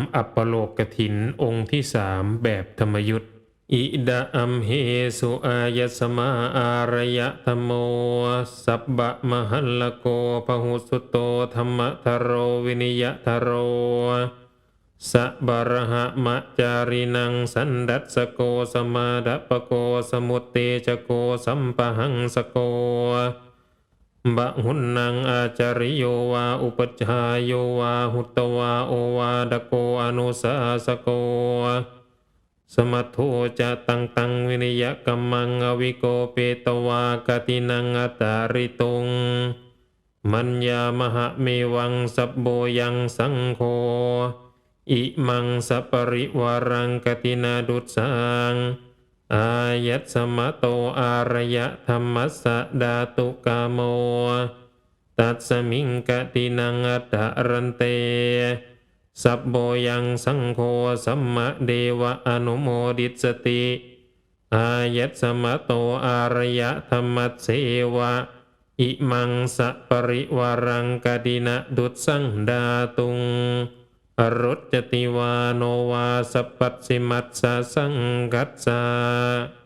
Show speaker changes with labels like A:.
A: ำอัปปโลกกถินองค์ที่สามแบบธรรมยุทธอิดะอัมเหสุอายสมาอารยะธรรมโมสับบะมหัลโกปหุสุโตธรรมทโรวินิยทโรสะบารหะมะจารินังสันดัสโกสมาดปโกสมุตเตจโกสัมปะหังสโก บะหุนนังอาจาริโยวาอุปจชายโยวาหุตวาโอวาดโกอนุสาสโก สมัทโทจะตังตังวินิยกัมมังอวิโกเปตวากตินังอัตตาริตุง มัญญามหะเมวังสัพโบยังสังโฆอิมังสัปริวารังกตินาดุสัง อายัตสมะโตอารยะธรรมัสสะดาตุกามโม ตัสมิงกตินังอัตตะรันเต สัพโบยังสังโฆสัมมะเดวะอนุโมดิสติอายัตสมะโตอารยะธรรมัสเสวะ อิมังสัปริวารังกตินะดุสังดาตุง รุจจติวาโนวาสปปัสสิมัสสะสังกัสสะ